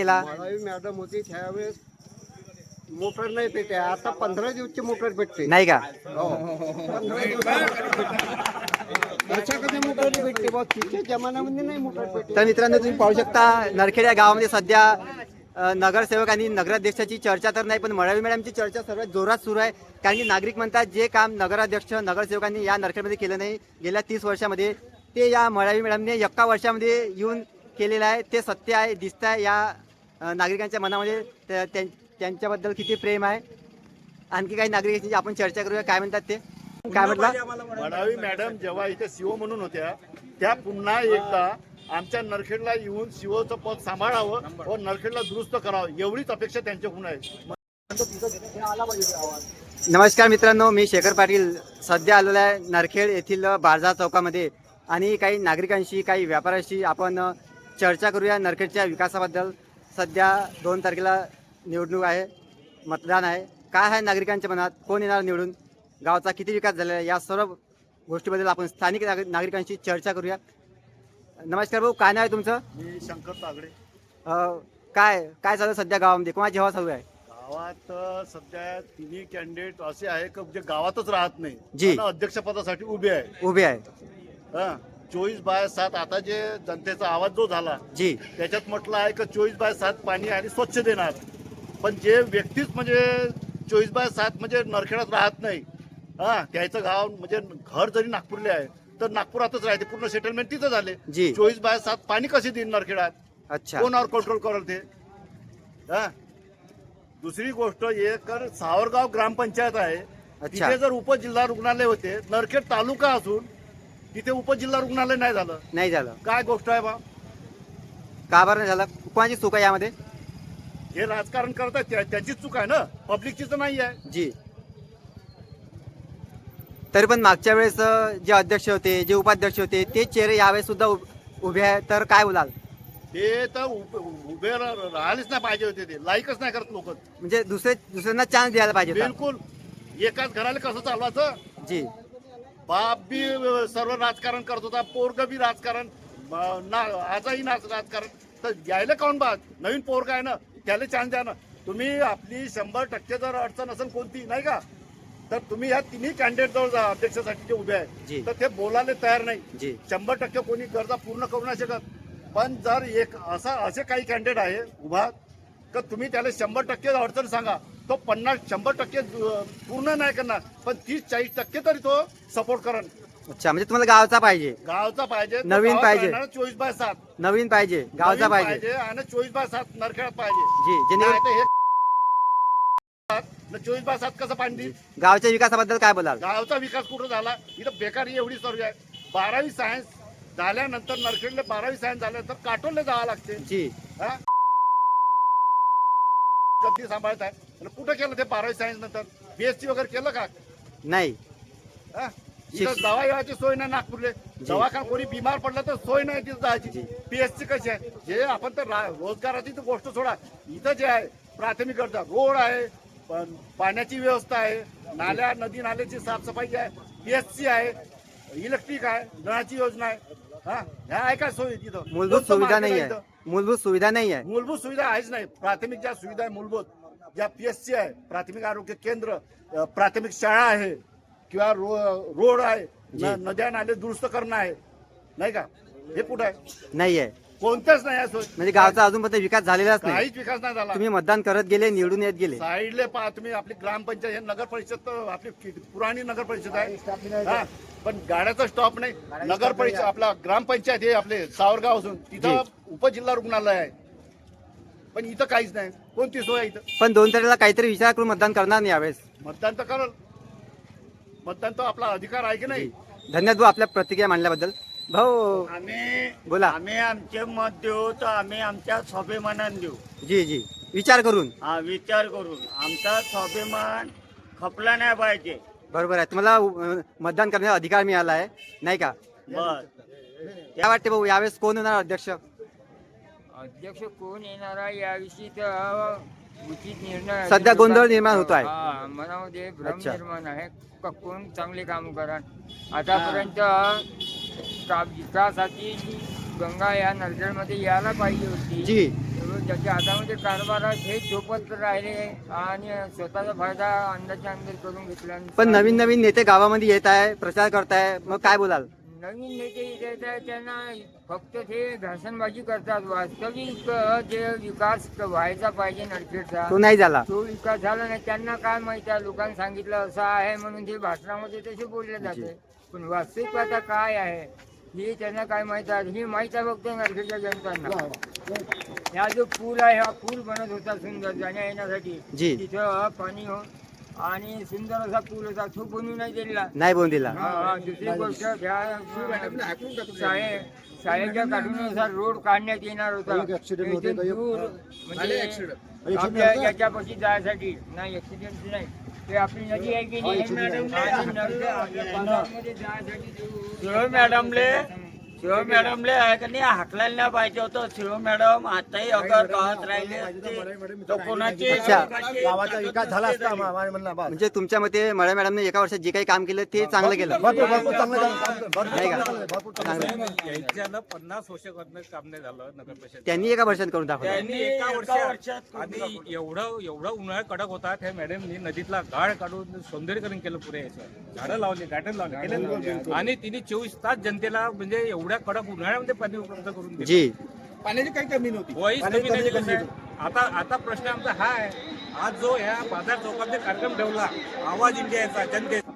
केला? मॅडम होती त्यावेळेस मोटर नाही पेटे आता पंधरा दिवसची मोटर भेटते. नाही का? हो. पंधरा दिवस कधी मोटर भेटते बा. तिच्या जमान्यामध्ये नाही मोटर भेटते. तर मित्रांनो तुम्ही पाहू शकता नरखेड या गावामध्ये सध्या अ, नगरसेवक आणि नगराध्यक्षाची चर्चा तर नाही पण मळावी मॅडमची चर्चा सर्वात जोरात सुरू आहे. कारण की नागरिक म्हणतात जे काम नगराध्यक्ष नगरसेवकांनी या नरखेडमध्ये केलं नाही गेल्या तीस वर्षामध्ये ते या मळावी मॅडमने एका वर्षामध्ये येऊन केलेलं आहे. ते सत्य आहे दिसत आहे या नागरिकांच्या मनामध्ये त्या- त्यां- त्यांच्याबद्दल किती प्रेम आहे? आणखी काही नागरिकांची आपण चर्चा करूया काय म्हणतात ते? काय म्हटलं? मडावी मॅडम जेव्हा इथे सीओ म्हणून होत्या त्या पुन्हा एकदा आमच्या नरखेडला येऊन सीओचं पद सांभाळावं व नरखेडला दुरुस्त करावं एवढीच अपेक्षा त्यांच्याकडून आहे. नमस्कार मित्रांनो मी शेखर पाटील. सध्या आलेलो आहे नरखेड येथील बाजार चौकामध्ये. आणि काही नागरिकांशी काही व्यापाऱ्यांशी आपण चर्चा करूया नरखेडच्या विकासाबद्दल. सध्या दोन तारखेला निवडणूक आहे मतदान आहे. काय आहे नागरिकांच्या मनात? कोण येणार निवडून? गावाचा किती विकास झालेला आहे? या सर्व गोष्टीबद्दल आपण स्थानिक नागरिक- नागरिकांशी चर्चा करूया. नमस्कार भाऊ काय नाव आहे तुमचं? मी शंकर तागडे. अ, काय काय चालू आहे सध्या गावामध्ये? कोणाची हवा चालू आहे? गावात अ, सध्या तिन्ही कॅन्डिडेट असे आहे की जे गावातच राहत नाही. जी. अध्यक्षपदासाठी उभे आहे. उभे आहे. हा. चोवीस बाय सात आता जे जनतेचा आवाज जो झाला जी. त्याच्यात म्हटलं आहे की चोवीस बाय सात पाणी आणि स्वच्छ देणार. पण जे व्यक्तीच म्हणजे चोवीस बाय सात म्हणजे नरखेडात राहत नाही हा त्याचं गाव म्हणजे घर जरी नागपूरले आहे तर नागपुरातच राहते पूर्ण सेटलमेंट तिथं झाले. जी. चोवीस बाय सात पाणी कसे देईन नरखेडात? अच्छा. कोणावर कंट्रोल करल ते? हा. दुसरी गोष्ट एक सावरगाव ग्रामपंचायत आहे. अच्छा. तिथे जर उपजिल्हा रुग्णालय होते नरखेड तालुका असून तिथे उपजिल्हा रुग्णालय नाही झालं. नाही झालं. काय गोष्ट आहे बा? का बरं नाही झालं? कोणाची चूक आहे यामध्ये? हे राजकारण करतात त्या- त्याचीच चूक आहे ना? पब्लिकची तर नाही आहे. जी. तरी पण मागच्या वेळेस अ, जे अध्यक्ष होते जे उपाध्यक्ष होते ते चेहरे यावेळेस सुद्धा उभ- उभे आहे. तर काय बोलाल? ते तर उभे उभे रा- राहिलेच नाही पाहिजे होते ते. लाईकच नाही करत लोक. म्हणजे दुसरे दुसऱ्यांना चान्स द्यायला पाहिजे होता. बिलकुल. एकाच घराला कसं चालवायचं? जी. बाप बी सर्व राजकारण करत होता पोरग बी राजकारण ना आजही नाच राजकारण. तर यायला काऊन बा नवीन पोरग आहे ना त्याला चान्स द्या ना. तुम्ही आपली शंभर टक्के जर अडचण असेल कोणती नाही का? तर तुम्ही ह्या तिन्ही कॅन्डिडेट जवळ जा अध्यक्षासाठी जे उभे. आहे तर ते बोलायला तयार नाही. शंभर टक्के कोणी गरजा पूर्ण करू नाही शकत. पण जर एक असा असे काही कॅन्डिडेट आहे उभा तर तुम्ही त्याला शंभर टक्के अडचण सांगा. तो पन्नास शंभर टक्के पूर्ण नाही करणार पण तीस चाळीस टक्के तरी तो सपोर्ट करण अच्छा म्हणजे तुम्हाला गावचा पाहिजे. गावचा पाहिजे नवीन पाहिजे. चोवीस बाय सात. नवीन पाहिजे गावचा पाहिजे. आणि चोवीस बाय सात नरखेडात पाहिजे. जी हे चोवीस बाय सात कसं पाणी गावच्या विकासाबद्दल काय बोलाल? गावचा विकास कुठं झाला? इथं बेकारी एवढी सर्व आहे. बारावी सायन्स झाल्यानंतर नरखेडले बारावी सायन्स झाल्यानंतर काटोलले जावं लागते. जी. हा? गद्दी सांभाळत आहे. कुठं केलं ते बारावी सायन्स नंतर? बीएससी वगैरे केलं का? नाही. हा? इथं शिक्ष- सोय नाही नागपूरले. दवाखाना कोणी बिमार पडलं तर सोय नाही तिथं जायची. जी. पीएससी कशी आहे? जे आपण तर रा- रोजगाराची तर गोष्ट सोडा. इथं जे आहे प्राथमिक गरजा. रोड आहे पण पाण्याची व्यवस्था आहे. नाल्या नदी नाल्याची साफसफाई आहे. पीएससी आहे. इलेक्ट्रिक आहे. नळाची योजना आहे. हा? ह्या आहे काय सोयी तिथं? मूलभूत कोणतं सुविधा market नाही आहे आहे. मूलभूत सुविधा नाही आहे मूलभूत सुविधा आहेच नाही. प्राथमिक ज्या सुविधा आहे मूलभूत ज्या पीएससी आहे प्राथमिक आरोग्य केंद्र प्राथमिक शाळा आहे किंवा रो रोड आहे. न- नद्या नाले दुरुस्त करणं आहे नाही का? हे कुठं आहे? नाही आहे कोणत्याच नाही आहे सोय म्हणजे गावचा अजूनपर्यंत विकास झालेलाच नाही. काहीच विकास नाही झाला. तुम्ही मतदान करत गेले निवडून येत गेले. साईडले पहा तुम्ही आपली ग्रामपंचायत हे नगर परिषद तर आपली कि- पुराणी नगर परिषद आहे. हा, पण गाड्याचा स्टॉप नाही. नगर परिषद आपला ग्रामपंचायत हे आपले सावरगाव असून तिथं उपजिल्हा रुग्णालय आहे. पण इथं काहीच नाही. कोणती सोय आहे इथं? पण दोन तारखेला काहीतरी विचार करून मतदान करणार नाही यावेळेस. मतदान तर करल. मतदान तर आपला अधिकार आहे की नाही? धन्यवाद भाऊ आपल्या प्रतिक्रिया मांडल्याबद्दल. भाऊ आम्ही बोला. आम्ही आमचे मत देऊ तर आम्ही आमच्या स्वाभिमानान देऊ. जी जी. विचार करून. हा विचार करून. आमचा स्वाभिमान खपला नाही पाहिजे. बरोबर आहे. तुम्हाला अ, मतदान करण्याचा अधिकार मिळाला आहे नाही का? बर. काय वाटते भाऊ यावेळेस कोण होणार अध्यक्ष? अध्यक्ष कोण येणार आहे? याविषयी तर उचित निर्णय सध्या गोंधळ निर्माण होतो आहे. हा, मनामध्ये भ्रम अच्छा. निर्माण आहे. का कोण चांगले काम करा आतापर्यंत का विकासाची जी गंगा या नरखेडमध्ये यायला पाहिजे होती. जी. तेवढं ज्याच्या हातामध्ये कारभार आहे हे झोपत राहिले आणि स्वतःचा फायदा अंदाच्या अंदाज करून घेतला. पण नवीन नवीन नेते गावामध्ये येत आहे प्रचार करताय मग काय बोलाल? नवीन नेते इथे येतात, त्यांना फक्त ते घासणबाजी करतात. वास्तविक जे विकास व्हायचा पाहिजे नरखेडचा तो नाही झाला. तो विकास झाला नाही. त्यांना काय माहिती आहे? लोकांनी सांगितलं असं आहे म्हणून ते भाषणामध्ये तसे बोलले जाते. पण वास्तविकता काय आहे? हे त्यांना काय माहीत आहे? हे माहीत आहे फक्त नरखेडच्या जनतांना. हा जो पूल आहे हा पूल बनत होता सुंदर जाण्या येण्यासाठी. जी. तिथं पाणी हो आणि सुंदर असा पूल होता. तो बनवून नाही दिला. नाही बोलून दिला. हा, हा. दुसरी गोष्ट शाळे शाळेच्या काढून असा रोड काढण्यात येणार होता. इथून दूर म्हणजे आपल्या याच्यापाशी जायसाठी. नाही ऍक्सिडेंट नाही. ते आपली शिव मॅडमले नाही हाकलायला नाही पाहिजे होतं शिव मॅडम आताही अगर गावात राहिले असते तर कोणाची अच्छा. गावाचा विकास झाला असता बस म्हणजे तुमच्या मते मळ्या मॅडमने एका वर्षात जे काही काम केलं ते चांगलं केलं भरपूर भरपूर चांगलं झालं. भरपूर नाही का? चांगलं झालं. भरपूर चांगलं झालं. चांगलं यांच्यानं पन्नास वर्ष करणं काम नाही झालं नगर परिषद त्यांनी एका वर्षात करून दाखवलं त्यांनी एका एका वर्षात वर्षात आणि एवढं एवढं उन्हाळा कडक होता त्या मॅडमनी नदीतला गाळ काढून सौंदर्यकरण केलं पुरे याचं झाडं लावले गार्डन लावले केले. आणि तिने चोवीस तास जनतेला म्हणजे एवढ्या कडक उन्हाळ्यामध्ये पाणी उपलब्ध करून दिलं. जी. पाण्याची काही कमी नव्हती. वहीच कमी नाही कसं आहे? आता आता प्रश्न आमचा हा आहे. आज जो ह्या बाजार चौकामध्ये कार्यक्रम ठेवला आवाज इंडियाचा जनतेचा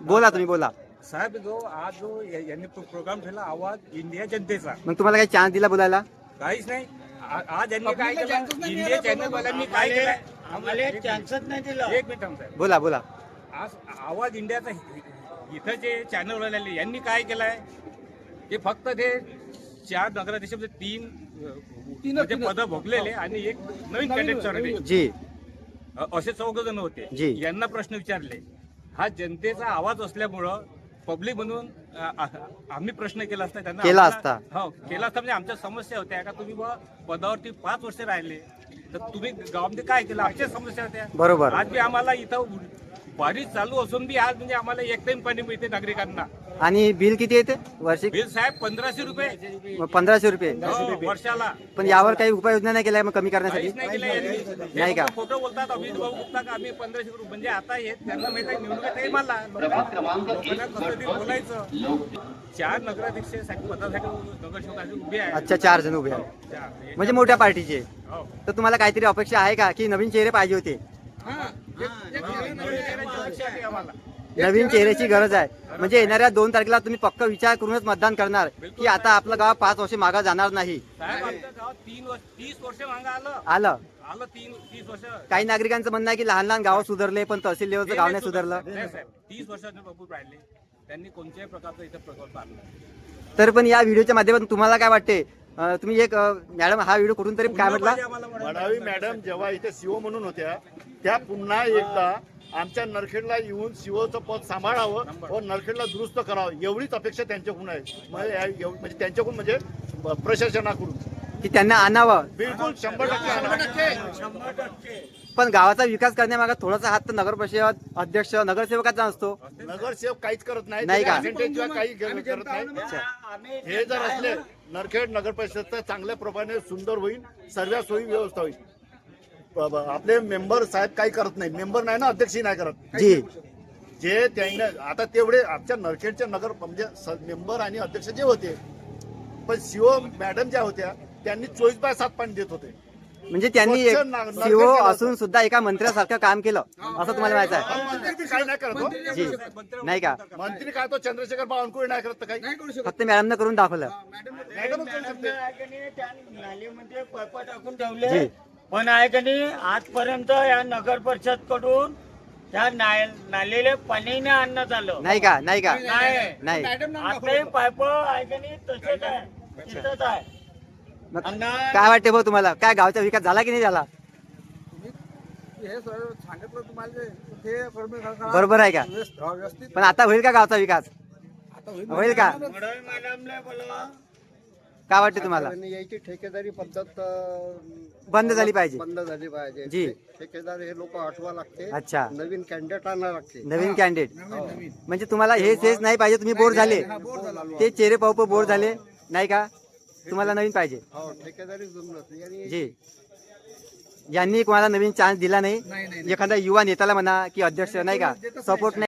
बोला तुम्ही बोला. साहेब जो आज जो या- यांनी प्रो- प्रोग्राम ठेवला आवाज इंडिया जनतेचा. मग तुम्हाला काही चान्स दिला बोलायला? काहीच नाही. आ- आज यांनी काय केलं? इंडिया चॅनलवाल्यांनी काय केलंय आम्हाला चान्सच नाही दिला. एक मिनिट आमचा बोला बोला. आज आवाज इंडियाचा इथं जे चॅनल वाले यांनी काय केलंय? ते फक्त ते चार नगराध्यक्षामध्ये तीन म्हणजे पद भोगलेले आणि एक नवीन कॅन्डिडेट जी. असे चौघ जण होते. जी. यांना प्रश्न विचारले. हा जनतेचा आवाज असल्यामुळं पब्लिक म्हणून आम्ही प्रश्न केला असता त्यांना केला असता. हो केला असता म्हणजे आमच्या समस्या होत्या. का तुम्ही पदावरती पाच वर्ष राहिले. तर तुम्ही गावामध्ये काय केलं? आमच्या समस्या होत्या. बरोबर. आज बी आम्हाला इथं बारिश चालू असून बी आज म्हणजे आम्हाला एक टाइम पाणी मिळते नागरिकांना. आणि बिल किती येते? वर्षी बिल साहेब पंधराशे रुपये. मग पंधराशे रुपये. हो, वर्षाला. पण यावर काही उपाययोजना नाही केल्या मग कमी करण्यासाठी? काहीच नाही केलं यांनी. नाही का? हे फक्त खोटं बोलतात अमित भाऊ गुप्ता का आम्ही पंधराशे रुपये म्हणजे आता हे त्यांना माहीत आहे निवडणुका टाइम आला लोकांना कसं तरी बोलायचं? चार नगराध्यक्षासाठी पदासाठी नगरसेवकासाठी उभे आहे अच्छा चार जण उभे आहेत. चार. म्हणजे मोठ्या पार्टीचे. हो. तर तुम्हाला काहीतरी अपेक्षा आहे का की नवीन चेहरे पाहिजे होते? अपेक्षा आहे आम्हाला. नवीन चेहऱ्याची गरज आहे. म्हणजे येणाऱ्या दोन तारखेला तुम्ही पक्क विचार करूनच मतदान करणार की आता आपलं गाव पाच वर्ष मागा जाणार नाही. साहेब आमच्या गावात तीन वर्ष तीस वर्ष मागं आलं. आलं. आलं तीन तीस वर्ष. काही नागरिकांचं म्हणणं आहे की लहान लहान गावं सुधारले पण तहसील लेवलचं गाव नाही सुधारलं. नाही साहेब तीस राहिले. त्यांनी कोणत्याही प्रकारचा इथं प्रकल्प आणला. तर पण या व्हिडिओच्या माध्यमातून तुम्हाला काय वाटते? तुम्ही एक मॅडम हा व्हिडिओ कुठून तरी काय म्हटला? मॅडम जेव्हा इथे सीओ म्हणून होत्या त्या पुन्हा एकदा आमच्या नरखेडला येऊन सीओचं पद सांभाळावं व नरखेडला दुरुस्त करावं एवढीच अपेक्षा त्यांच्याकडून आहे. म्हणजे म्हणजे त्यांच्याकडून म्हणजे प्रशासनाकडून. की त्यांना आणावं. बिलकुल शंभर टक्के आणावं. पण गावाचा विकास करण्यामागे थोडासा हात तर नगर परिषद अध्यक्ष नगरसेवकाचा असतो. नगरसेवक काहीच करत नाही नाही का? काही करत नाही हे जर असले नरखेड नगर परिषद चांगल्या प्रमाणे सुंदर होईल सर्व सोयी व्यवस्था होईल. आपले मेंबर साहेब काही करत नाही. मेंबर नाही ना अध्यक्षही नाही करत. जी. जे त्यांना आता तेवढे आमच्या नरखेडच्या नगर म्हणजे मेंबर आणि अध्यक्ष जे होते पण सीओ मॅडम ज्या होत्या त्यांनी चोवीस बाय सात पाणी देत होते. म्हणजे त्यांनी सीओ असून सुद्धा एका मंत्र्यासारखं काम केलं असं तुम्हाला माहीत आहे. नाही करत हो. जी. नाही का? मंत्री काय तो चंद्रशेखर बावनकुळे नाही करत काही? फक्त मॅडमनं करून दाखवलं. मॅडम पण आहे का नाही आजपर्यंत या नगर परिषदकडून त्या नाल- नालेले पाणी नाही आणण्यात आलं नाही का? नाही. का नाही. नाही. आताही पाईप आहे का नाही तसेच आहे. तिथंच आहे. मग काय वाटते भाऊ तुम्हाला? काय गावचा विकास झाला की नाही झाला? हे सर सांगितलं तुम्हाला ते बरोबर आहे का? व्यवस्थित पण आता होईल का गावचा विकास? आता होईल. होईल का? मॅडमला काय वाटते तुम्हाला? यायची ठेकेदारी पद्धत अं, बंद झाली पाहिजे. बंद झाली पाहिजे. जी. ठेकेदार हे लोक हटवा लागते. अच्छा. नवीन कॅन्डिडेट आणा लागते. नवीन कॅन्डिडेट म्हणजे तुम्हाला हेच हेच नाही पाहिजे तुम्ही बोर झाले. ते चेहरे पाहू बोर झाले. नाही का? तुम्हाला नवीन पाहिजे. हो ठेकेदारी जमत नाही आणि जी. यांनी कोणाला नवीन चान्स दिला नाही? एखादा युवा नेत्याला म्हणा की अध्यक्ष नाही का? सपोर्ट नाही